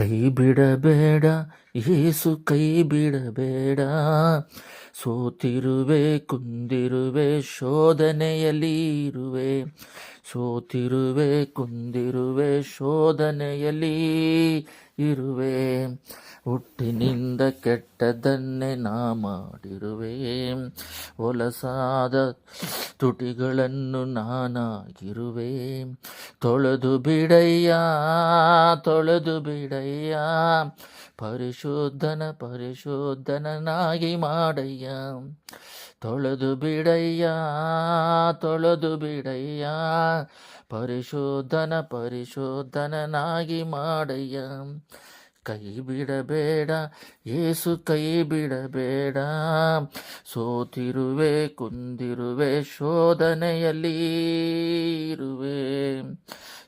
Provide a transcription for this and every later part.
ಕೈ ಬಿಡಬೇಡ ಏಸು ಕೈ ಬಿಡಬೇಡ. ಸೋತಿರುವೆ ಕುಂದಿರುವೆ ಶೋಧನೆಯಲ್ಲಿ ಇರುವೆ. ಸೋತಿರುವೆ ಕುಂದಿರುವೆ ಶೋಧನೆಯಲ್ಲಿ ಇರುವೆ ಹುಟ್ಟಿನಿಂದ ಕೆಟ್ಟದನ್ನೇ ನಾ ಮಾಡಿರುವೆ. ಒಲಸಾದ ತುಟಿಗಳನ್ನು ನಾನಾಗಿರುವೆ. ತೊಳೆದು ಬಿಡಯ್ಯ ತೊಳೆದು ಬಿಡಯ್ಯ. ಪರಿಶೋಧನ ಪರಿಶೋಧನನಾಗಿ ಮಾಡಯ್ಯ. ತೊಳೆದು ಬಿಡಯ್ಯ ತೊಳೆದು ಬಿಡಯ್ಯ. ಪರಿಶೋಧನ, ಪರಿಶೋಧನನಾಗಿ ಮಾಡಯ್ಯ. ಕೈ ಬಿಡಬೇಡ, ಏಸು ಕೈ ಬಿಡಬೇಡ. ಸೋತಿರುವೆ, ಕುಂದಿರುವೆ, ಶೋಧನೆಯಲ್ಲಿ ಇರುವೆ.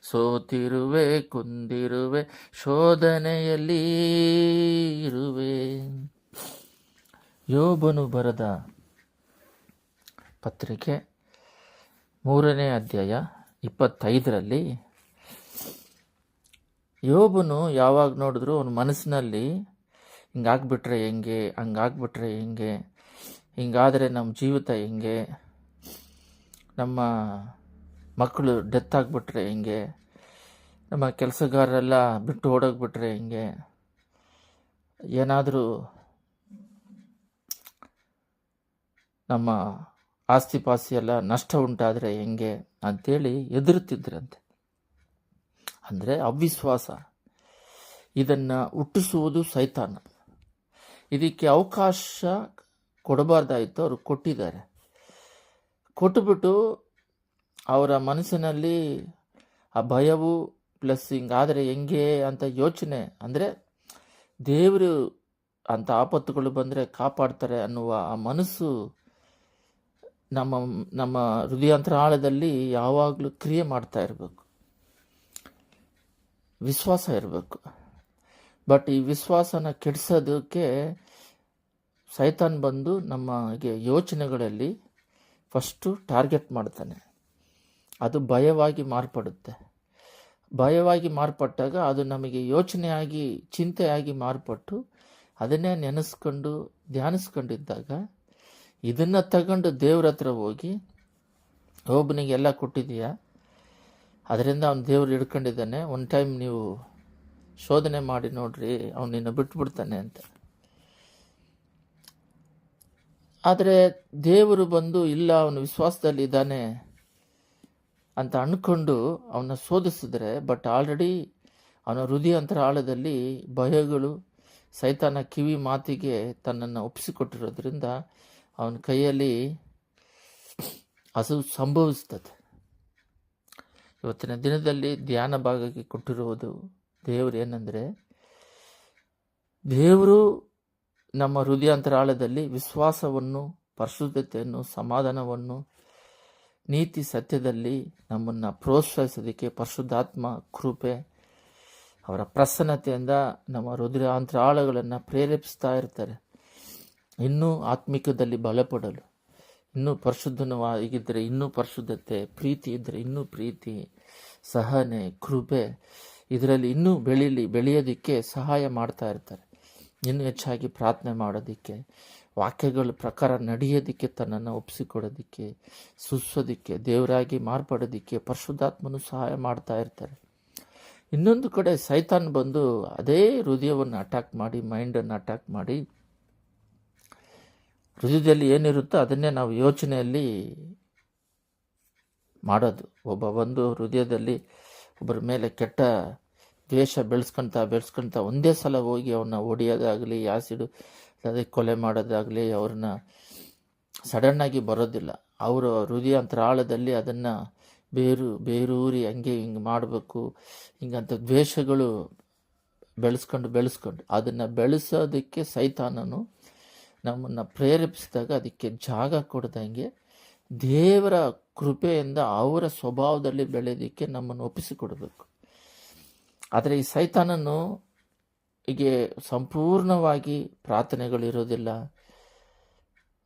ಸೋತಿರುವೆ, ಕುಂದಿರುವೆ, ಶೋಧನೆಯಲ್ಲಿ ಇರುವೆ. ಯೋಬನು ಬರೆದ ಪತ್ರಿಕೆ ಮೂರನೇ ಅಧ್ಯಾಯ ಇಪ್ಪತ್ತೈದರಲ್ಲಿ ಯೋಬನು ಯಾವಾಗ ನೋಡಿದ್ರು ಅವನ ಮನಸ್ಸಿನಲ್ಲಿ, ಹಿಂಗಾಗ್ಬಿಟ್ರೆ ಹೆಂಗೆ, ಹಂಗಾಗ್ಬಿಟ್ರೆ ಹೆಂಗೆ, ಹಿಂಗಾದರೆ ನಮ್ಮ ಜೀವಿತ ಹೆಂಗೆ, ನಮ್ಮ ಮಕ್ಕಳು ಡೆತ್ ಆಗಿಬಿಟ್ರೆ ಹೆಂಗೆ, ನಮ್ಮ ಕೆಲಸಗಾರರೆಲ್ಲ ಬಿಟ್ಟು ಓಡೋಗ್ಬಿಟ್ರೆ ಹೆಂಗೆ, ಏನಾದರೂ ನಮ್ಮ ಆಸ್ತಿ ಪಾಸ್ತಿ ಎಲ್ಲ ನಷ್ಟ ಉಂಟಾದರೆ ಹೆಂಗೆ ಅಂಥೇಳಿ ಎದುರುತ್ತಿದ್ದರಂತೆ ಅಂದರೆ ಅವಿಶ್ವಾಸ. ಇದನ್ನು ಹುಟ್ಟಿಸುವುದು ಸೈತಾನ. ಇದಕ್ಕೆ ಅವಕಾಶ ಕೊಡಬಾರ್ದಾಯಿತು ಅವರು ಕೊಟ್ಟಿದ್ದಾರೆ. ಕೊಟ್ಟುಬಿಟ್ಟು ಅವರ ಮನಸ್ಸಿನಲ್ಲಿ ಆ ಭಯವು ಪ್ಲಸ್ ಹಿಂಗಾದರೆ ಹೆಂಗೆ ಅಂತ ಯೋಚನೆ ಅಂದರೆ ದೇವರು ಅಂಥ ಆಪತ್ತುಗಳು ಬಂದರೆ ಕಾಪಾಡ್ತಾರೆ ಅನ್ನುವ ಆ ಮನಸ್ಸು ನಮ್ಮ ನಮ್ಮ ಹೃದಯಾಂತರಾಳದಲ್ಲಿ ಯಾವಾಗಲೂ ಕ್ರಿಯೆ ಮಾಡ್ತಾ ಇರಬೇಕು. ವಿಶ್ವಾಸ ಇರಬೇಕು. ಬಟ್ ಈ ವಿಶ್ವಾಸನ ಕೆಡಿಸೋದಕ್ಕೆ ಸೈತಾನ್ ಬಂದು ನಮಗೆ ಯೋಚನೆಗಳಲ್ಲಿ ಫಸ್ಟು ಟಾರ್ಗೆಟ್ ಮಾಡ್ತಾನೆ. ಅದು ಭಯವಾಗಿ ಮಾರ್ಪಡುತ್ತೆ. ಭಯವಾಗಿ ಮಾರ್ಪಟ್ಟಾಗ ಅದು ನಮಗೆ ಯೋಚನೆಯಾಗಿ, ಚಿಂತೆಯಾಗಿ ಮಾರ್ಪಟ್ಟು ಅದನ್ನೇ ನೆನೆಸ್ಕೊಂಡು, ಧ್ಯಾನಿಸ್ಕೊಂಡಿದ್ದಾಗ ಇದನ್ನು ತಗೊಂಡು ದೇವ್ರ ಹತ್ರ ಹೋಗಿ ಒಬ್ಬನಿಗೆ ಎಲ್ಲ ಕೊಟ್ಟಿದೀಯಾ ಅದರಿಂದ ಅವ್ನು ದೇವ್ರು ಹಿಡ್ಕೊಂಡಿದ್ದಾನೆ. ಒನ್ ಟೈಮ್ ನೀವು ಶೋಧನೆ ಮಾಡಿ ನೋಡ್ರಿ, ಅವನು ನಿನ್ನ ಬಿಟ್ಬಿಡ್ತಾನೆ ಅಂತ. ಆದರೆ ದೇವರು ಬಂದು, ಇಲ್ಲ, ಅವನು ವಿಶ್ವಾಸದಲ್ಲಿ ಇದ್ದಾನೆ ಅಂತ ಅಂದ್ಕೊಂಡು ಅವನ ಶೋಧಿಸಿದ್ರೆ, ಬಟ್ ಆಲ್ರೆಡಿ ಅವನ ಹೃದಯ ಆಳದಲ್ಲಿ ಭಯಗಳು, ಸೈತಾನ ಕಿವಿ ಮಾತಿಗೆ ತನ್ನನ್ನು ಒಪ್ಪಿಸಿಕೊಟ್ಟಿರೋದ್ರಿಂದ ಅವನ ಕೈಯಲ್ಲಿ ಹಸು ಸಂಭವಿಸ್ತದೆ ಇವತ್ತಿನ ದಿನದಲ್ಲಿ ಧ್ಯಾನ ಭಾಗಕ್ಕೆ ಕೊಟ್ಟಿರುವುದು ದೇವರು ಏನಂದರೆ, ದೇವರು ನಮ್ಮ ಹೃದಯಾಂತರಾಳದಲ್ಲಿ ವಿಶ್ವಾಸವನ್ನು, ಪರಿಶುದ್ಧತೆಯನ್ನು, ಸಮಾಧಾನವನ್ನು, ನೀತಿ ಸತ್ಯದಲ್ಲಿ ನಮ್ಮನ್ನು ಪ್ರೋತ್ಸಾಹಿಸೋದಕ್ಕೆ ಪರಿಶುದ್ಧಾತ್ಮ, ಕೃಪೆ, ಅವರ ಪ್ರಸನ್ನತೆಯಿಂದ ನಮ್ಮ ಹೃದಯಾಂತರಾಳಗಳನ್ನು ಪ್ರೇರೇಪಿಸ್ತಾ ಇರ್ತಾರೆ. ಇನ್ನೂ ಆತ್ಮಿಕದಲ್ಲಿ ಬಲಪಡಲು, ಇನ್ನೂ ಪರಿಶುದ್ಧನವಾಗಿದ್ದರೆ ಇನ್ನೂ ಪರಿಶುದ್ಧತೆ, ಪ್ರೀತಿ ಇದ್ದರೆ ಇನ್ನೂ ಪ್ರೀತಿ, ಸಹನೆ, ಕೃಪೆ ಇದರಲ್ಲಿ ಇನ್ನೂ ಬೆಳೀಲಿ, ಬೆಳೆಯೋದಕ್ಕೆ ಸಹಾಯ ಮಾಡ್ತಾ ಇರ್ತಾರೆ. ಇನ್ನೂ ಹೆಚ್ಚಾಗಿ ಪ್ರಾರ್ಥನೆ ಮಾಡೋದಕ್ಕೆ, ವಾಕ್ಯಗಳ ಪ್ರಕಾರ ನಡೆಯೋದಕ್ಕೆ, ತನ್ನನ್ನು ಒಪ್ಪಿಸಿಕೊಡೋದಕ್ಕೆ, ಸುಸೋದಕ್ಕೆ, ದೇವರಾಗಿ ಮಾರ್ಪಡೋದಕ್ಕೆ ಪರಿಶುದ್ಧಾತ್ಮನು ಸಹಾಯ ಮಾಡ್ತಾ ಇರ್ತಾರೆ. ಇನ್ನೊಂದು ಕಡೆ ಸೈತಾನ್ ಬಂದು ಅದೇ ಹೃದಯವನ್ನು ಅಟ್ಯಾಕ್ ಮಾಡಿ ಮೈಂಡನ್ನು ಅಟ್ಯಾಕ್ ಮಾಡಿ ಹೃದಯದಲ್ಲಿ ಏನಿರುತ್ತೋ ಅದನ್ನೇ ನಾವು ಯೋಚನೆಯಲ್ಲಿ ಮಾಡೋದು. ಒಬ್ಬ ಬಂದು ಹೃದಯದಲ್ಲಿ ಒಬ್ಬರ ಮೇಲೆ ಕೆಟ್ಟ ದ್ವೇಷ ಬೆಳೆಸ್ಕೊಳ್ತಾ ಬೆಳೆಸ್ಕೊಳ್ತಾ ಒಂದೇ ಸಲ ಹೋಗಿ ಅವನ್ನ ಹೊಡೆಯೋದಾಗಲಿ ಆ್ಯಸಿಡು ಅದೇ ಕೊಲೆ ಮಾಡೋದಾಗಲಿ, ಅವ್ರನ್ನ ಸಡನ್ನಾಗಿ ಬರೋದಿಲ್ಲ. ಅವರು ಹೃದಯಾಂತರಾಳದಲ್ಲಿ ಅದನ್ನು ಬೇರು, ಬೇರೂರಿ ಹಂಗೆ ಹಿಂಗೆ ಮಾಡಬೇಕು. ಹಿಂಗಂತ ದ್ವೇಷಗಳು ಬೆಳೆಸ್ಕೊಂಡು ಬೆಳೆಸ್ಕೊಂಡು ಅದನ್ನು ಬೆಳೆಸೋದಕ್ಕೆ ಸೈತಾನನು ನಮ್ಮನ್ನು ಪ್ರೇರೇಪಿಸಿದಾಗ ಅದಕ್ಕೆ ಜಾಗ ಕೊಡ್ದಂಗೆ ದೇವರ ಕೃಪೆಯಿಂದ ಅವರ ಸ್ವಭಾವದಲ್ಲಿ ಬೆಳೆಯೋದಕ್ಕೆ ನಮ್ಮನ್ನು ಒಪ್ಪಿಸಿಕೊಡಬೇಕು. ಆದರೆ ಈ ಸೈತಾನನು ಹೀಗೆ ಸಂಪೂರ್ಣವಾಗಿ ಪ್ರಾರ್ಥನೆಗಳಿರೋದಿಲ್ಲ.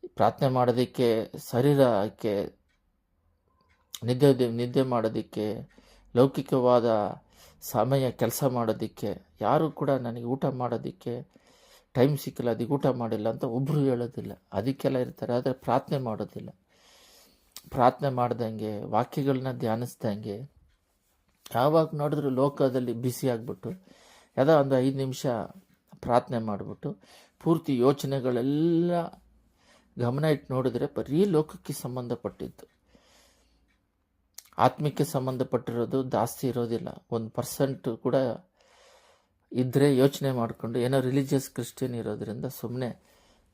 ಪ್ರಾರ್ಥನೆ ಮಾಡೋದಕ್ಕೆ, ಶರೀರಕ್ಕೆ, ನಿದ್ದೆ ನಿದ್ದೆ ಮಾಡೋದಕ್ಕೆ, ಲೌಕಿಕವಾದ ಸಮಯ, ಕೆಲಸ ಮಾಡೋದಕ್ಕೆ, ಯಾರು ಕೂಡ ನನಗೆ ಊಟ ಮಾಡೋದಕ್ಕೆ ಟೈಮ್ ಸಿಕ್ಕಿಲ್ಲ, ಅದಕ್ಕೆ ಊಟ ಮಾಡಿಲ್ಲ ಅಂತ ಒಬ್ಬರು ಹೇಳೋದಿಲ್ಲ. ಅದಕ್ಕೆಲ್ಲ ಇರ್ತಾರೆ, ಆದರೆ ಪ್ರಾರ್ಥನೆ ಮಾಡೋದಿಲ್ಲ. ಪ್ರಾರ್ಥನೆ ಮಾಡ್ದಂಗೆ, ವಾಕ್ಯಗಳನ್ನ ಧ್ಯಾನಿಸ್ದಂಗೆ, ಯಾವಾಗ ನೋಡಿದ್ರು ಲೋಕದಲ್ಲಿ ಬಿಸಿ ಆಗಿಬಿಟ್ಟು, ಯಾವುದೋ ಒಂದು ಐದು ನಿಮಿಷ ಪ್ರಾರ್ಥನೆ ಮಾಡಿಬಿಟ್ಟು, ಪೂರ್ತಿ ಯೋಚನೆಗಳೆಲ್ಲ ಗಮನ ಇಟ್ಟು ನೋಡಿದ್ರೆ ಬರೀ ಲೋಕಕ್ಕೆ ಸಂಬಂಧಪಟ್ಟಿದ್ದು. ಆತ್ಮಕ್ಕೆ ಸಂಬಂಧಪಟ್ಟಿರೋದು ಜಾಸ್ತಿ ಇರೋದಿಲ್ಲ. ಒಂದು ಪರ್ಸೆಂಟ್ ಕೂಡ ಇದ್ದರೆ ಯೋಚನೆ ಮಾಡಿಕೊಂಡು ಏನೋ ರಿಲಿಜಿಯಸ್ ಕ್ರಿಶ್ಚಿಯನ್ ಇರೋದ್ರಿಂದ ಸುಮ್ಮನೆ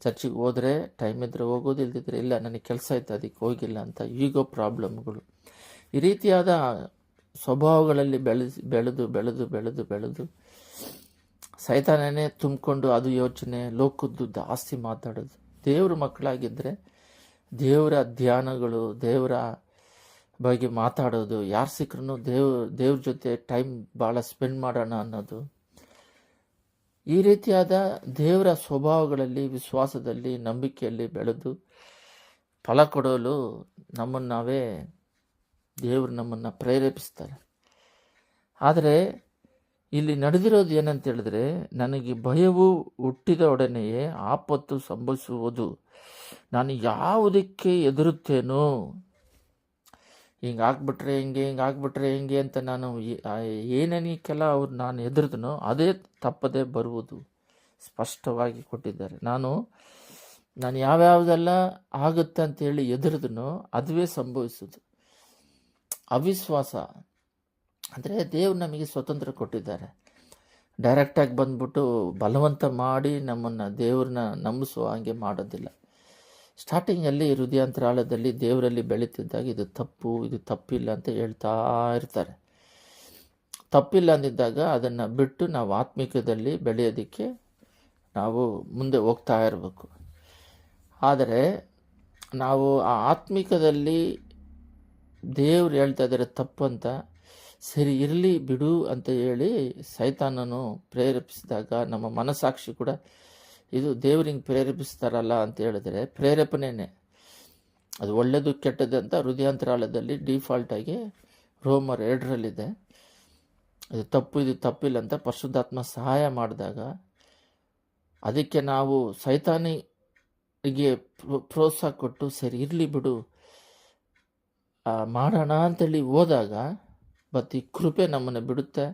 ಚರ್ಚಿಗೆ ಹೋದರೆ ಟೈಮ್ ಇದ್ದರೆ ಹೋಗೋದು, ಇಲ್ದಿದ್ರೆ ಇಲ್ಲ, ನನಗೆ ಕೆಲಸ ಇತ್ತು ಅದಕ್ಕೆ ಹೋಗಿಲ್ಲ ಅಂತ ಈಗೋ ಪ್ರಾಬ್ಲಮ್ಗಳು ಈ ರೀತಿಯಾದ ಸ್ವಭಾವಗಳಲ್ಲಿ ಬೆಳೆದು ಬೆಳೆದು ಬೆಳೆದು ಬೆಳೆದು ಸೈತಾನೇ ತುಂಬಿಕೊಂಡು ಅದು ಯೋಚನೆ, ಲೋಕದ್ದು ಜಾಸ್ತಿ ಮಾತಾಡೋದು. ದೇವ್ರ ಮಕ್ಕಳಾಗಿದ್ದರೆ ದೇವರ ಧ್ಯಾನಗಳು, ದೇವರ ಬಗ್ಗೆ ಮಾತಾಡೋದು, ಯಾರು ಸಿಕ್ಕರೂ ದೇವ್ರ ದೇವ್ರ ಜೊತೆ ಟೈಮ್ ಭಾಳ ಸ್ಪೆಂಡ್ ಮಾಡೋಣ ಅನ್ನೋದು. ಈ ರೀತಿಯಾದ ದೇವರ ಸ್ವಭಾವಗಳಲ್ಲಿ, ವಿಶ್ವಾಸದಲ್ಲಿ, ನಂಬಿಕೆಯಲ್ಲಿ ಬೆಳೆದು ಫಲ ಕೊಡಲು ನಮ್ಮನ್ನು ನಾವೇ ದೇವರು ನಮ್ಮನ್ನು ಪ್ರೇರೇಪಿಸ್ತಾರೆ. ಆದರೆ ಇಲ್ಲಿ ನಡೆದಿರೋದು ಏನಂತ ಹೇಳಿದ್ರೆ, ನನಗೆ ಭಯವು ಹುಟ್ಟಿದ ಒಡನೆಯೇ ಆಪತ್ತು ಸಂಭವಿಸುವುದು. ನಾನು ಯಾವುದಕ್ಕೆ ಎದುರುತ್ತೇನೋ ಹಿಂಗೆ ಆಗ್ಬಿಟ್ರೆ ಹಿಂಗೆ ಹಿಂಗೆ ಆಗ್ಬಿಟ್ರೆ ಹಿಂಗೆ ಅಂತ ನಾನು ಏನೇನಕ್ಕೆಲ್ಲ ಅವ್ರು ನಾನು ಎದುರಿದನೋ ಅದೇ ತಪ್ಪದೇ ಬರುವುದು ಸ್ಪಷ್ಟವಾಗಿ ಕೊಟ್ಟಿದ್ದಾರೆ. ನಾನು ನಾನು ಯಾವ್ಯಾವುದೆಲ್ಲ ಆಗುತ್ತೆ ಅಂತೇಳಿ ಎದುರಿದನೋ ಅದುವೇ ಸಂಭವಿಸೋದು ಅವಿಶ್ವಾಸ ಅಂದರೆ ದೇವ್ರು ನಮಗೆ ಸ್ವತಂತ್ರ ಕೊಟ್ಟಿದ್ದಾರೆ. ಡೈರೆಕ್ಟಾಗಿ ಬಂದ್ಬಿಟ್ಟು ಬಲವಂತ ಮಾಡಿ ನಮ್ಮನ್ನು ದೇವ್ರನ್ನ ನಂಬಿಸುವ ಹಾಗೆ ಮಾಡೋದಿಲ್ಲ. ಸ್ಟಾರ್ಟಿಂಗಲ್ಲಿ ಹೃದಯಾಂತರಾಳದಲ್ಲಿ ದೇವರಲ್ಲಿ ಬೆಳೀತಿದ್ದಾಗ ಇದು ತಪ್ಪು, ಇದು ತಪ್ಪಿಲ್ಲ ಅಂತ ಹೇಳ್ತಾ ಇರ್ತಾರೆ. ತಪ್ಪಿಲ್ಲ ಅಂದಿದ್ದಾಗ ಅದನ್ನು ಬಿಟ್ಟು ನಾವು ಆತ್ಮಿಕದಲ್ಲಿ ಬೆಳೆಯೋದಕ್ಕೆ ನಾವು ಮುಂದೆ ಹೋಗ್ತಾ ಇರಬೇಕು. ಆದರೆ ನಾವು ಆ ಆತ್ಮಿಕದಲ್ಲಿ ದೇವ್ರು ಹೇಳ್ತಾ ಇದ್ದಾರೆ, ತಪ್ಪು ಅಂತ, ಸರಿ ಇರಲಿ ಬಿಡು ಅಂತ ಹೇಳಿ ಸೈತಾನನು ಪ್ರೇರೇಪಿಸಿದಾಗ ನಮ್ಮ ಮನಸ್ಸಾಕ್ಷಿ ಕೂಡ ಇದು ದೇವರಿಗೆ ಪ್ರೇರೇಪಿಸ್ತಾರಲ್ಲ ಅಂತ ಹೇಳಿದ್ರೆ ಪ್ರೇರೇಪಣೆನೇ. ಅದು ಒಳ್ಳೆಯದು ಕೆಟ್ಟದ್ದು ಅಂತ ಹೃದಯಾಂತರಾಳದಲ್ಲಿ ಡಿಫಾಲ್ಟಾಗಿ ರೋಮರ್ ಎರಡರಲ್ಲಿದೆ. ಅದು ತಪ್ಪು, ಇದು ತಪ್ಪಿಲ್ಲ ಅಂತ ಪರಿಶುದ್ಧಾತ್ಮ ಸಹಾಯ ಮಾಡಿದಾಗ ಅದಕ್ಕೆ ನಾವು ಸೈತಾನಿಗೆ ಪ್ರೋತ್ಸಾಹ ಕೊಟ್ಟು ಸರಿ, ಇರಲಿ ಬಿಡು ಮಾಡೋಣ ಅಂತೇಳಿ ಹೋದಾಗ ಮತ್ತು ಈ ಕೃಪೆ ನಮ್ಮನ್ನು ಬಿಡುತ್ತೆ.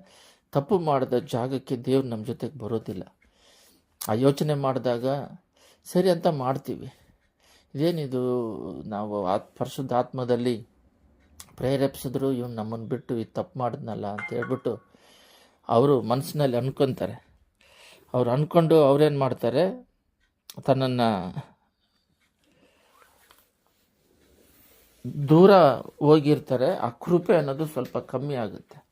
ತಪ್ಪು ಮಾಡಿದ ಜಾಗಕ್ಕೆ ದೇವ್ರು ನಮ್ಮ ಜೊತೆಗೆ ಬರೋದಿಲ್ಲ. ಆ ಯೋಚನೆ ಮಾಡಿದಾಗ, ಸರಿ ಅಂತ ಮಾಡ್ತೀವಿ. ಇದೇನಿದು ನಾವು ಆತ್ ಪರಿಶುದ್ಧ ಆತ್ಮದಲ್ಲಿ ಪ್ರೇರೇಪಿಸಿದ್ರು, ಇವ್ನು ನಮ್ಮನ್ನು ಬಿಟ್ಟು ಇದು ತಪ್ಪು ಮಾಡಿದ್ನಲ್ಲ ಅಂತ ಹೇಳ್ಬಿಟ್ಟು ಅವರು ಮನಸ್ಸಿನಲ್ಲಿ ಅನ್ಕೊತಾರೆ. ಅವ್ರು ಅಂದ್ಕೊಂಡು ಅವ್ರೇನು ಮಾಡ್ತಾರೆ? ತನ್ನನ್ನು ದೂರ ಹೋಗಿರ್ತಾರೆ. ಆ ಕೃಪೆ ಅನ್ನೋದು ಸ್ವಲ್ಪ ಕಮ್ಮಿ ಆಗುತ್ತೆ.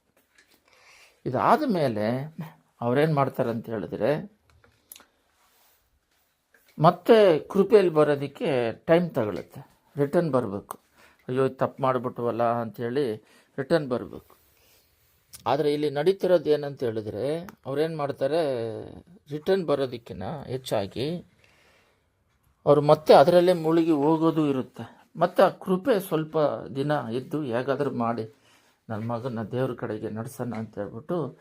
ಇದಾದ ಮೇಲೆ ಅವ್ರೇನು ಮಾಡ್ತಾರೆ ಅಂತ ಹೇಳಿದ್ರೆ ಮತ್ತೆ ಕೃಪೆಯಲ್ಲಿ ಬರೋದಕ್ಕೆ ಟೈಮ್ ತಗೊಳುತ್ತೆ. ರಿಟರ್ನ್ ಬರಬೇಕು. ಅಯ್ಯೋ ತಪ್ಪು ಮಾಡಿಬಿಟ್ವಲ್ಲ ಅಂಥೇಳಿ ರಿಟರ್ನ್ ಬರಬೇಕು. ಆದರೆ ಇಲ್ಲಿ ನಡೀತಿರೋದು ಏನಂತ ಹೇಳಿದ್ರೆ, ಅವ್ರೇನು ಮಾಡ್ತಾರೆ ರಿಟರ್ನ್ ಬರೋದಕ್ಕಿನ್ನ ಹೆಚ್ಚಾಗಿ ಅವರು ಮತ್ತೆ ಅದರಲ್ಲೇ ಮುಳುಗಿ ಹೋಗೋದು ಇರುತ್ತೆ. ಮತ್ತು ಆ ಕೃಪೆ ಸ್ವಲ್ಪ ದಿನ ಇದ್ದು ಹೇಗಾದರೂ ಮಾಡಿ ನನ್ನ ಮಗನ ದೇವ್ರ ಕಡೆಗೆ ನಡೆಸೋಣ ಅಂತ ಹೇಳ್ಬಿಟ್ಟು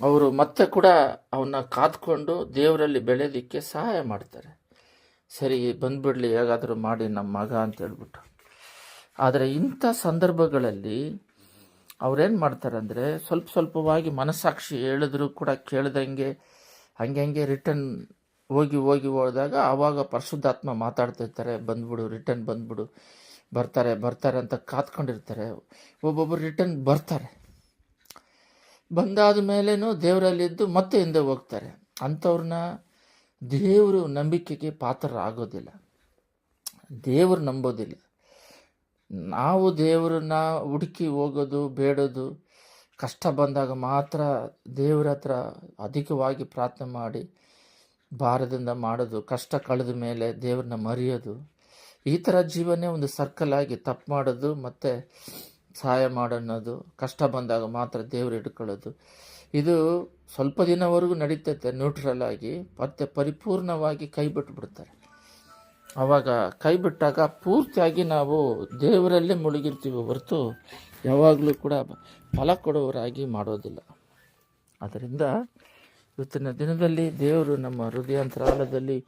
ಅವರು ಮತ್ತೆ ಕೂಡ ಅವನ್ನ ಕಾದ್ಕೊಂಡು ದೇವರಲ್ಲಿ ಬೆಳೆಯೋದಕ್ಕೆ ಸಹಾಯ ಮಾಡ್ತಾರೆ. ಸರಿ, ಬಂದ್ಬಿಡಲಿ, ಹೇಗಾದರೂ ಮಾಡಿ ನಮ್ಮ ಮಗ ಅಂತ ಹೇಳ್ಬಿಟ್ಟು. ಆದರೆ ಇಂಥ ಸಂದರ್ಭಗಳಲ್ಲಿ ಅವ್ರೇನು ಮಾಡ್ತಾರೆ ಅಂದರೆ ಸ್ವಲ್ಪ ಸ್ವಲ್ಪವಾಗಿ ಮನಸ್ಸಾಕ್ಷಿ ಹೇಳಿದ್ರು ಕೂಡ ಕೇಳ್ದಂಗೆ ಹಂಗೆ ಹಂಗೆ ರಿಟರ್ನ್ ಹೋಗಿ ಹೋಗಿ ಹೋದಾಗ ಆವಾಗ ಪರಿಶುದ್ಧಾತ್ಮ ಮಾತಾಡ್ತಿರ್ತಾರೆ ಬಂದ್ಬಿಡು, ರಿಟರ್ನ್ ಬಂದ್ಬಿಡು, ಬರ್ತಾರೆ ಬರ್ತಾರೆ ಅಂತ ಕಾತ್ಕೊಂಡಿರ್ತಾರೆ ಒಬ್ಬೊಬ್ಬರು ರಿಟರ್ನ್ ಬರ್ತಾರೆ. ಬಂದಾದ ಮೇಲೇನು ದೇವರಲ್ಲಿದ್ದು ಮತ್ತೆ ಹಿಂದೆ ಹೋಗ್ತಾರೆ. ಅಂಥವ್ರನ್ನ ದೇವರು ನಂಬಿಕೆಗೆ ಪಾತ್ರ ಆಗೋದಿಲ್ಲ ದೇವರು ನಂಬೋದಿಲ್ಲ. ನಾವು ದೇವರನ್ನ ಹುಡುಕಿ ಹೋಗೋದು, ಬೇಡೋದು, ಕಷ್ಟ ಬಂದಾಗ ಮಾತ್ರ ದೇವರ ಹತ್ರ ಅಧಿಕವಾಗಿ ಪ್ರಾರ್ಥನೆ ಮಾಡಿ ಭಾರದಿಂದ ಮಾಡೋದು, ಕಷ್ಟ ಕಳೆದ ಮೇಲೆ ದೇವ್ರನ್ನ ಮರೆಯೋದು, ಈ ಥರ ಜೀವನೇ ಒಂದು ಸರ್ಕಲ್ ಆಗಿ ತಪ್ಪು ಮಾಡೋದು ಮತ್ತು ಸಹಾಯ ಮಾಡೋನ್ನೋದು ಕಷ್ಟ ಬಂದಾಗ ಮಾತ್ರ ದೇವರು ಹಿಡ್ಕೊಳ್ಳೋದು. ಇದು ಸ್ವಲ್ಪ ದಿನವರೆಗೂ ನಡೀತೈತೆ ನ್ಯೂಟ್ರಲ್ ಆಗಿ, ಮತ್ತೆ ಪರಿಪೂರ್ಣವಾಗಿ ಕೈ ಬಿಟ್ಬಿಡ್ತಾರೆ ಆವಾಗ ಕೈ ಬಿಟ್ಟಾಗ ಪೂರ್ತಿಯಾಗಿ ನಾವು ದೇವರಲ್ಲೇ ಮುಳುಗಿರ್ತೀವಿ ಹೊರತು ಯಾವಾಗಲೂ ಕೂಡ ಫಲ ಕೊಡುವವರಾಗಿ ಮಾಡೋದಿಲ್ಲ. ಆದ್ದರಿಂದ ಇವತ್ತಿನ ದಿನದಲ್ಲಿ ದೇವರು ನಮ್ಮ ಹೃದಯಾಂತರಾಲದಲ್ಲಿ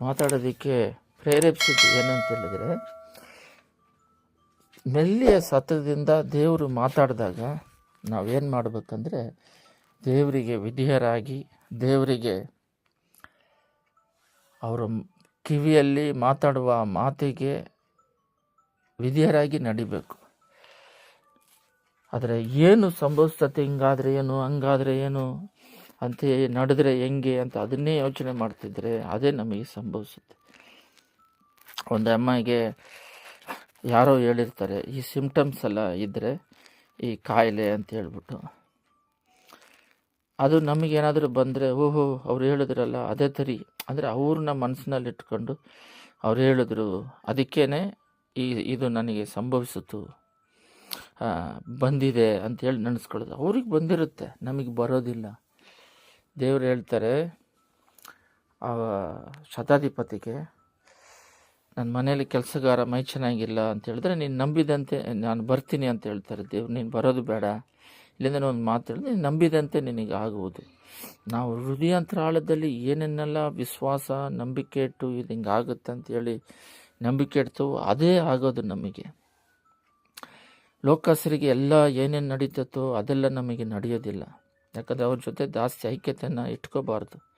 ಮಾತಾಡೋದಕ್ಕೆ ಪ್ರೇರೇಪಿಸಿದ್ದು ಏನಂತ ಹೇಳಿದ್ರೆ ಮೆಲ್ಲಿಯ ಸತದಿಂದ ದೇವರು ಮಾತಾಡಿದಾಗ ನಾವೇನು ಮಾಡಬೇಕಂದ್ರೆ ದೇವರಿಗೆ ವಿಧಿಯರಾಗಿ, ದೇವರಿಗೆ ಅವರ ಕಿವಿಯಲ್ಲಿ ಮಾತಾಡುವ ಮಾತಿಗೆ ವಿಧಿಯರಾಗಿ ನಡಿಬೇಕು. ಆದರೆ ಏನು ಸಂಭವಿಸ್ತತೆ, ಹಿಂಗಾದರೆ ಏನು, ಹಂಗಾದರೆ ಏನು ಅಂತ ನಡೆದ್ರೆ ಹೆಂಗೆ ಅಂತ ಅದನ್ನೇ ಯೋಚನೆ ಮಾಡ್ತಿದ್ರೆ ಅದೇ ನಮಗೆ ಸಂಭವಿಸುತ್ತೆ. ಒಂದು ಅಮ್ಮಗೆ ಯಾರೋ ಹೇಳಿರ್ತಾರೆ, ಈ ಸಿಮ್ಟಮ್ಸ್ ಎಲ್ಲ ಇದ್ದರೆ ಈ ಕಾಯಿಲೆ ಅಂತ ಹೇಳ್ಬಿಟ್ಟು. ಅದು ನಮಗೇನಾದರೂ ಬಂದರೆ, ಓಹೋ, ಅವ್ರು ಹೇಳಿದ್ರಲ್ಲ, ಅದೇ ತರಿ. ಅಂದರೆ ಅವ್ರನ್ನ ಮನಸ್ಸಿನಲ್ಲಿ ಇಟ್ಕೊಂಡು ಅವ್ರು ಹೇಳಿದ್ರು ಅದಕ್ಕೇ ಈ, ಇದು ನನಗೆ ಸಂಭವಿಸಿತು ಬಂದಿದೆ ಅಂತೇಳಿ ನೆನೆಸ್ಕೊಳ್ಳೋದು. ಅವ್ರಿಗೆ ಬಂದಿರುತ್ತೆ, ನಮಗೆ ಬರೋದಿಲ್ಲ. ದೇವರು ಹೇಳ್ತಾರೆ, ಆ, ಶತಾಧಿಪತಿಗೆ ನನ್ನ ಮನೇಲಿ ಕೆಲಸಗಾರ ಮೈ ಚೆನ್ನಾಗಿಲ್ಲ ಅಂತ ಹೇಳಿದ್ರೆ, ನೀನು ನಂಬಿದಂತೆ ನಾನು ಬರ್ತೀನಿ ಅಂತ ಹೇಳ್ತಾರೆ, ದೇವ್ರು, ನೀನು ಬರೋದು ಬೇಡ. ಇಲ್ಲಿಂದ ಒಂದು ಮಾತು ಹೇಳಿದ್ರೆ, ನೀನು ನಂಬಿದಂತೆ ನಿನಗೆ ಆಗುವುದು. ನಾವು ಹೃದಯಾಂತರಾಳದಲ್ಲಿ ಏನೇನೆಲ್ಲ ವಿಶ್ವಾಸ, ನಂಬಿಕೆ ಇಟ್ಟು ಇದು ಹಿಂಗೆ ಆಗುತ್ತೆ ಅಂತೇಳಿ ನಂಬಿಕೆ ಇಡ್ತವೋ, ಅದೇ ಆಗೋದು ನಮಗೆ. ಲೋಕಾಸರಿಗೆ ಎಲ್ಲ ಏನೇನು ನಡೀತತ್ತೋ ಅದೆಲ್ಲ ನಮಗೆ ನಡೆಯೋದಿಲ್ಲ. ಯಾಕಂದರೆ ಅವ್ರ ಜೊತೆ ಜಾಸ್ತಿ ಐಕ್ಯತೆಯನ್ನು ಇಟ್ಕೋಬಾರ್ದು.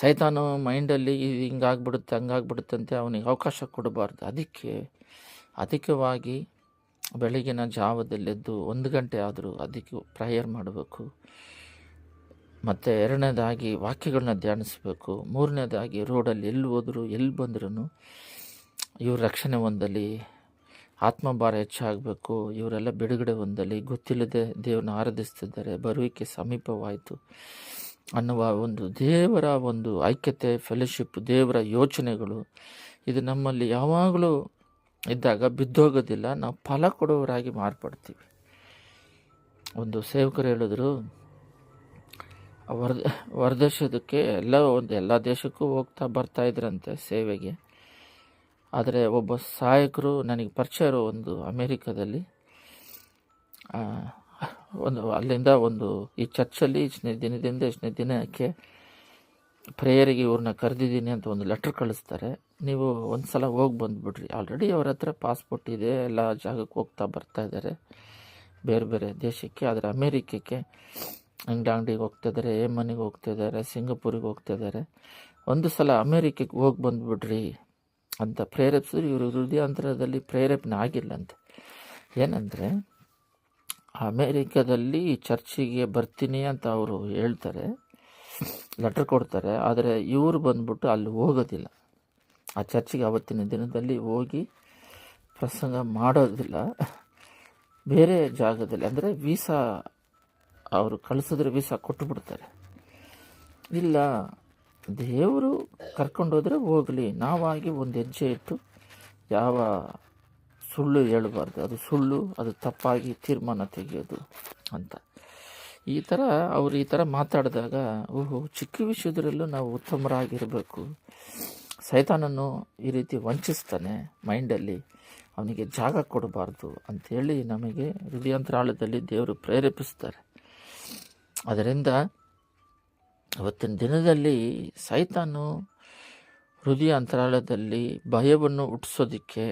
ಸೈತಾನು ಮೈಂಡಲ್ಲಿ ಹಿಂಗಾಗ್ಬಿಡುತ್ತೆ ಹಂಗಾಗ್ಬಿಡುತ್ತಂತೆ ಅವನಿಗೆ ಅವಕಾಶ ಕೊಡಬಾರ್ದು. ಅದಕ್ಕೆ ಅಧಿಕವಾಗಿ ಬೆಳಗಿನ ಜಾವದಲ್ಲೆದ್ದು ಒಂದು ಗಂಟೆ ಆದರೂ ಅದಕ್ಕೆ ಪ್ರೇಯರ್ ಮಾಡಬೇಕು. ಮತ್ತು ಎರಡನೇದಾಗಿ ವಾಕ್ಯಗಳನ್ನ ಧ್ಯಾನಿಸಬೇಕು. ಮೂರನೇದಾಗಿ ರೋಡಲ್ಲಿ ಎಲ್ಲಿ ಹೋದರೂ, ಎಲ್ಲಿ ಬಂದ್ರೂ ಇವ್ರ ರಕ್ಷಣೆ ಹೊಂದಲಿ ಆತ್ಮಭಾರ ಹೆಚ್ಚಾಗಬೇಕು. ಇವರೆಲ್ಲ ಬಿಡುಗಡೆ ಹೊಂದಲಿ ಗೊತ್ತಿಲ್ಲದೆ ದೇವ್ರನ್ನ ಆರಾಧಿಸ್ತಿದ್ದಾರೆ. ಬರುವಿಕೆ ಸಮೀಪವಾಯಿತು. ಅನ್ನುವ ಒಂದು ದೇವರ ಒಂದು ಐಕ್ಯತೆ ಫೆಲೋಶಿಪ್ ದೇವರ ಯೋಚನೆಗಳು ಇದು ನಮ್ಮಲ್ಲಿ ಯಾವಾಗಲೂ ಇದ್ದಾಗ ಬಿದ್ದೋಗೋದಿಲ್ಲ. ನಾವು ಫಲ ಕೊಡುವವರಾಗಿ ಮಾರ್ಪಡ್ತೀವಿ. ಒಂದು ಸೇವಕರು ಹೇಳಿದ್ರು ಹೊರ ಹೊರದೇಶದಕ್ಕೆ ಎಲ್ಲ ಒಂದು ಎಲ್ಲ ದೇಶಕ್ಕೂ ಹೋಗ್ತಾ ಬರ್ತಾ ಇದ್ರಂತೆ ಸೇವೆಗೆ. ಆದರೆ ಒಬ್ಬ ಸಹಾಯಕರು ನನಗೆ ಪರಿಚಯ ಇರೋ ಒಂದು ಅಮೇರಿಕಾದಲ್ಲಿ ಒಂದು ಅಲ್ಲಿಂದ ಒಂದು ಈ ಚರ್ಚಲ್ಲಿ ಇಷ್ಟನೇ ದಿನದಿಂದ ಇಷ್ಟನೇ ದಿನಕ್ಕೆ ಪ್ರೇಯರಿಗೆ ಇವ್ರನ್ನ ಕರೆದಿದ್ದೀನಿ ಅಂತ ಒಂದು ಲೆಟ್ರ್ ಕಳಿಸ್ತಾರೆ. ನೀವು ಒಂದು ಸಲ ಹೋಗಿ ಬಂದುಬಿಡ್ರಿ. ಆಲ್ರೆಡಿ ಅವ್ರ ಹತ್ರ ಪಾಸ್ಪೋರ್ಟ್ ಇದೆ, ಎಲ್ಲ ಜಾಗಕ್ಕೆ ಹೋಗ್ತಾ ಬರ್ತಾ ಇದ್ದಾರೆ. ಬೇರೆ ಬೇರೆ ದೇಶಕ್ಕೆ, ಆದರೆ ಅಮೇರಿಕಕ್ಕೆ ಅಂಗಡಿಗೆ ಹೋಗ್ತಾ ಇದ್ದಾರೆ ಏಮನಿಗೆ ಹೋಗ್ತಾ ಇದ್ದಾರೆ, ಸಿಂಗಪೂರಿಗೆ ಹೋಗ್ತಾ ಇದ್ದಾರೆ. ಒಂದು ಸಲ ಅಮೇರಿಕಕ್ಕೆ ಹೋಗಿ ಬಂದುಬಿಡ್ರಿ ಅಂತ ಪ್ರೇರೇಪಿಸಿದ್ರು ಇವರು ಹೃದಯಾಂತರದಲ್ಲಿ ಪ್ರೇರೇಪಣೆ ಆಗಿಲ್ಲ ಅಂತ. ಏನಂದರೆ ಅಮೇರಿಕಾದಲ್ಲಿ ಚರ್ಚಿಗೆ ಬರ್ತೀನಿ ಅಂತ ಅವರು ಹೇಳ್ತಾರೆ ಲೆಟ್ರ್ ಕೊಡ್ತಾರೆ, ಆದರೆ ಇವರು ಬಂದ್ಬಿಟ್ಟು ಅಲ್ಲಿ ಹೋಗೋದಿಲ್ಲ. ಆ ಚರ್ಚಿಗೆ ಅವತ್ತಿನ ದಿನದಲ್ಲಿ ಹೋಗಿ ಪ್ರಸಂಗ ಮಾಡೋದಿಲ್ಲ. ಬೇರೆ ಜಾಗದಲ್ಲಿ, ಅಂದರೆ ವೀಸಾ ಅವರು ಕಳಿಸಿದ್ರೆ ವೀಸಾ ಕೊಟ್ಟು ಬಿಡ್ತಾರೆ ಇಲ್ಲ, ದೇವರು ಕರ್ಕೊಂಡೋದ್ರೆ ಹೋಗಲಿ, ನಾವಾಗಿ ಒಂದು ಹೆಜ್ಜೆ ಇಟ್ಟು ಯಾವ ಸುಳ್ಳು ಹೇಳಬಾರ್ದು. ಅದು ಸುಳ್ಳು, ಅದು ತಪ್ಪಾಗಿ ತೀರ್ಮಾನ ತೆಗೆಯೋದು ಅಂತ. ಈ ಥರ ಅವರು ಈ ಥರ ಮಾತಾಡಿದಾಗ, ಓಹೋ, ಚಿಕ್ಕ ವಿಷಯದಲ್ಲೂ ನಾವು ಉತ್ತಮರಾಗಿರಬೇಕು. ಸೈತಾನನ್ನು ಈ ರೀತಿ ವಂಚಿಸ್ತಾನೆ ಮೈಂಡಲ್ಲಿ. ಅವನಿಗೆ ಜಾಗ ಕೊಡಬಾರ್ದು ಅಂಥೇಳಿ ನಮಗೆ ಹೃದಯಾಂತರಾಳದಲ್ಲಿ ದೇವರು ಪ್ರೇರೇಪಿಸ್ತಾರೆ. ಅದರಿಂದ ಅವತ್ತಿನ ದಿನದಲ್ಲಿ ಸೈತಾನು ಹೃದಯ ಅಂತರಾಳದಲ್ಲಿ ಭಯವನ್ನು ಹುಟ್ಟಿಸೋದಕ್ಕೆ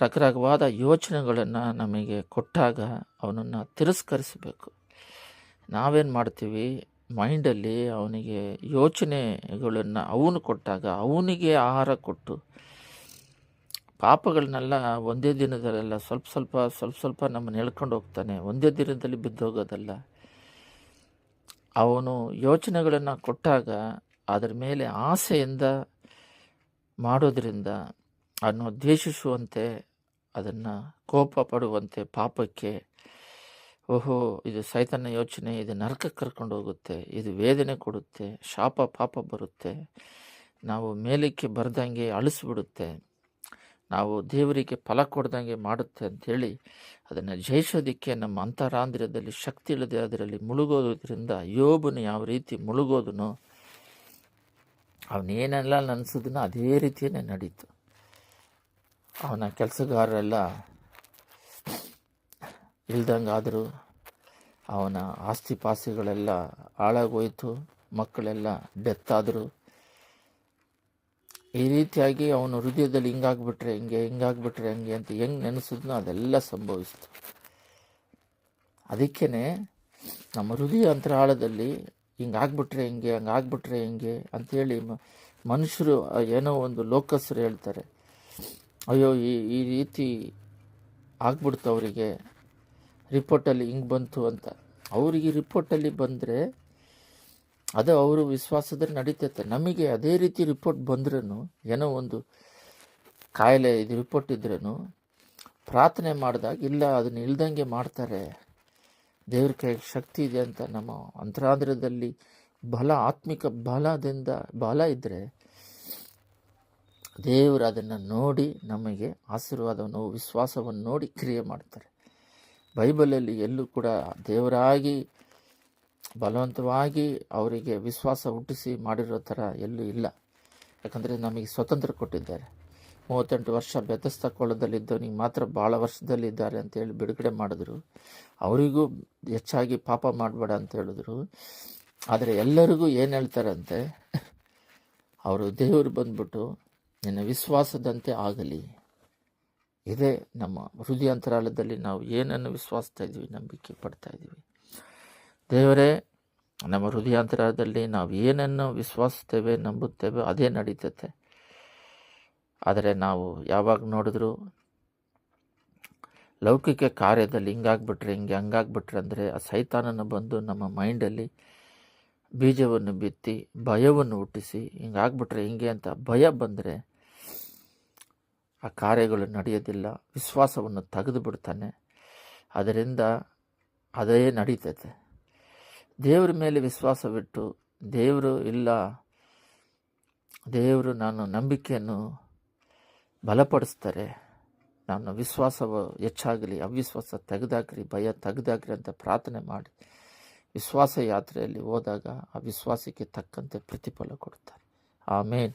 ರಕರಕವಾದ ಯೋಚನೆಗಳನ್ನು ನಮಗೆ ಕೊಟ್ಟಾಗ ಅವನನ್ನು ತಿರಸ್ಕರಿಸಬೇಕು. ನಾವೇನು ಮಾಡ್ತೀವಿ? ಮೈಂಡಲ್ಲಿ ಅವನಿಗೆ ಯೋಚನೆಗಳನ್ನು ಅವನು ಕೊಟ್ಟಾಗ ಅವನಿಗೆ ಆಹಾರ ಕೊಟ್ಟು ಪಾಪಗಳನ್ನೆಲ್ಲ ಒಂದೇ ದಿನದಲ್ಲೆಲ್ಲ ಸ್ವಲ್ಪ ಸ್ವಲ್ಪ ಸ್ವಲ್ಪ ಸ್ವಲ್ಪ ನಮ್ಮನ್ನು ಎಳ್ಕೊಂಡು ಹೋಗ್ತಾನೆ. ಒಂದೇ ದಿನದಲ್ಲಿ ಬಿದ್ದೋಗೋದಲ್ಲ ಅವನು ಯೋಚನೆಗಳನ್ನು ಕೊಟ್ಟಾಗ ಅದರ ಮೇಲೆ ಆಸೆಯಿಂದ ಮಾಡೋದ್ರಿಂದ, ಅದನ್ನು ದ್ವೇಷಿಸುವಂತೆ ಅದನ್ನು ಕೋಪ ಪಡುವಂತೆ ಪಾಪಕ್ಕೆ, ಓಹೋ, ಇದು ಸೈತನ ಯೋಚನೆ, ಇದು ನರಕಕ್ಕೆ ಕರ್ಕೊಂಡು ಹೋಗುತ್ತೆ, ಇದು ವೇದನೆ ಕೊಡುತ್ತೆ, ಶಾಪ, ಪಾಪ ಬರುತ್ತೆ, ನಾವು ಮೇಲಕ್ಕೆ ಬರೆದಂಗೆ ಅಳಿಸ್ಬಿಡುತ್ತೆ, ನಾವು ದೇವರಿಗೆ ಫಲ ಕೊಡ್ದಂಗೆ ಮಾಡುತ್ತೆ ಅಂಥೇಳಿ ಅದನ್ನು ಜಯಿಸೋದಕ್ಕೆ ನಮ್ಮ ಅಂತರಾಂಧ್ರದಲ್ಲಿ ಶಕ್ತಿ ಇಲ್ಲದೆ ಅದರಲ್ಲಿ ಮುಳುಗೋದ್ರಿಂದ ಯೋಬನು ಯಾವ ರೀತಿ ಮುಳುಗೋದನು, ಅವನೇನೆಲ್ಲ ನೆನೆಸಿದನೋ ಅದೇ ರೀತಿಯೇ ನಡೀತು. ಅವನ ಕೆಲಸಗಾರರೆಲ್ಲ ಇಲ್ದಂಗಾದರು ಅವನ ಆಸ್ತಿ ಪಾಸ್ತಿಗಳೆಲ್ಲ ಹಾಳಾಗೋಯಿತು, ಮಕ್ಕಳೆಲ್ಲ ಡೆತ್ ಆದರು. ಈ ರೀತಿಯಾಗಿ ಅವನ ಹೃದಯದಲ್ಲಿ ಹಿಂಗಾಗ್ಬಿಟ್ರೆ ಹಿಂಗೆ, ಹಿಂಗಾಗ್ಬಿಟ್ರೆ ಹಂಗೆ ಅಂತ ಹೆಂಗೆ ನೆನೆಸಿದ್ನೋ ಅದೆಲ್ಲ ಸಂಭವಿಸ್ತು. ಅದಕ್ಕೇ ನಮ್ಮ ಹೃದಯ ಅಂತರಾಳದಲ್ಲಿ ಹಿಂಗಾಗ್ಬಿಟ್ರೆ ಹಿಂಗೆ, ಹಂಗಾಗ್ಬಿಟ್ರೆ ಹಿಂಗೆ ಅಂಥೇಳಿ ಮನುಷ್ಯರು ಏನೋ ಒಂದು ಲೋಕಸ್ರು ಹೇಳ್ತಾರೆ. ಅಯ್ಯೋ, ಈ ಈ ರೀತಿ ಆಗ್ಬಿಡ್ತು ಅವರಿಗೆ ರಿಪೋರ್ಟಲ್ಲಿ ಹಿಂಗೆ ಬಂತು ಅಂತ. ಅವರಿಗೆ ರಿಪೋರ್ಟಲ್ಲಿ ಬಂದರೆ ಅದು ಅವರು ವಿಶ್ವಾಸದಲ್ಲಿ ನಡೀತೈತೆ. ನಮಗೆ ಅದೇ ರೀತಿ ರಿಪೋರ್ಟ್ ಬಂದ್ರೂ ಏನೋ ಒಂದು ಕಾಯಿಲೆ ಇದು ರಿಪೋರ್ಟ್ ಇದ್ರೂ ಪ್ರಾರ್ಥನೆ ಮಾಡಿದಾಗ, ಇಲ್ಲ, ಅದನ್ನ ಇಲ್ದಂಗೆ ಮಾಡ್ತಾರೆ, ದೇವ್ರ ಕೈಗೆ ಶಕ್ತಿ ಇದೆ ಅಂತ ನಮ್ಮ ಅಂತರಾಂಧ್ರದಲ್ಲಿ ಬಲ, ಆತ್ಮಿಕ ಬಲದಿಂದ ಬಲ ಇದ್ದರೆ ದೇವರು ಅದನ್ನು ನೋಡಿ ನಮಗೆ ಆಶೀರ್ವಾದವನ್ನು, ವಿಶ್ವಾಸವನ್ನು ನೋಡಿ ಕ್ರಿಯೆ ಮಾಡ್ತಾರೆ. ಬೈಬಲಲ್ಲಿ ಎಲ್ಲೂ ಕೂಡ ದೇವರಾಗಿ, ಬಲವಂತವಾಗಿ ಅವರಿಗೆ ವಿಶ್ವಾಸ ಹುಟ್ಟಿಸಿ ಮಾಡಿರೋ ಥರ ಎಲ್ಲೂ ಇಲ್ಲ. ಯಾಕಂದರೆ ನಮಗೆ ಸ್ವತಂತ್ರ ಕೊಟ್ಟಿದ್ದಾರೆ. ಮೂವತ್ತೆಂಟು ವರ್ಷ ಬೆತಸ್ತ ಕೊಳ್ಳದಲ್ಲಿದ್ದವನಿಗೆ ಮಾತ್ರ ಭಾಳ ವರ್ಷದಲ್ಲಿದ್ದಾರೆ ಅಂತೇಳಿ ಬಿಡುಗಡೆ ಮಾಡಿದ್ರು. ಅವರಿಗೂ ಹೆಚ್ಚಾಗಿ ಪಾಪ ಮಾಡಬೇಡ ಅಂತ ಹೇಳಿದ್ರು. ಆದರೆ ಎಲ್ಲರಿಗೂ ಏನು ಹೇಳ್ತಾರಂತೆ? ಅವರು ದೇವರು ಬಂದ್ಬಿಟ್ಟು ನಿನ್ನ ವಿಶ್ವಾಸದಂತೆ ಆಗಲಿ. ಇದೇ ನಮ್ಮ ಹೃದಯಾಂತರಾಲದಲ್ಲಿ ನಾವು ಏನನ್ನು ವಿಶ್ವಾಸ್ತಾ ಇದ್ದೀವಿ, ನಂಬಿಕೆ ಪಡ್ತಾ ಇದ್ದೀವಿ. ದೇವರೇ, ನಮ್ಮ ಹೃದಯಾಂತರದಲ್ಲಿ ನಾವು ಏನನ್ನು ವಿಶ್ವಾಸಿಸ್ತೇವೆ ನಂಬುತ್ತೇವೆ, ಅದೇ ನಡೀತತೆ. ಆದರೆ ನಾವು ಯಾವಾಗ ನೋಡಿದ್ರು ಲೌಕಿಕ ಕಾರ್ಯದಲ್ಲಿ ಹಿಂಗಾಗ್ಬಿಟ್ರೆ, ಹಿಂಗೆ ಹಂಗಾಗ್ಬಿಟ್ರೆ ಅಂದರೆ ಆ ಸೈತಾನನ ಬಂದು ನಮ್ಮ ಮೈಂಡಲ್ಲಿ ಬೀಜವನ್ನು ಬಿತ್ತಿ, ಭಯವನ್ನು ಹುಟ್ಟಿಸಿ, ಹಿಂಗಾಗ್ಬಿಟ್ರೆ ಹಿಂಗೆ ಅಂತ ಭಯ ಬಂದರೆ ಆ ಕಾರ್ಯಗಳು ನಡೆಯೋದಿಲ್ಲ. ವಿಶ್ವಾಸವನ್ನು ತೆಗೆದು ಬಿಡ್ತಾನೆ. ಅದರಿಂದ ಅದೇ ನಡೀತೈತೆ. ದೇವ್ರ ಮೇಲೆ ವಿಶ್ವಾಸವಿಟ್ಟು ದೇವರು ಇಲ್ಲ, ದೇವರು ನಾನು ನಂಬಿಕೆಯನ್ನು ಬಲಪಡಿಸ್ತಾರೆ, ನಾನು ವಿಶ್ವಾಸವು ಹೆಚ್ಚಾಗಲಿ, ಅವಿಶ್ವಾಸ ತೆಗೆದಾಕ್ರಿ, ಭಯ ತೆಗೆದಾಕ್ರಿ ಅಂತ ಪ್ರಾರ್ಥನೆ ಮಾಡಿ ವಿಶ್ವಾಸ ಯಾತ್ರೆಯಲ್ಲಿ ಹೋದಾಗ ಆ ವಿಶ್ವಾಸಕ್ಕೆ ತಕ್ಕಂತೆ ಪ್ರತಿಫಲ ಕೊಡ್ತಾರೆ ಆಮೇನ್.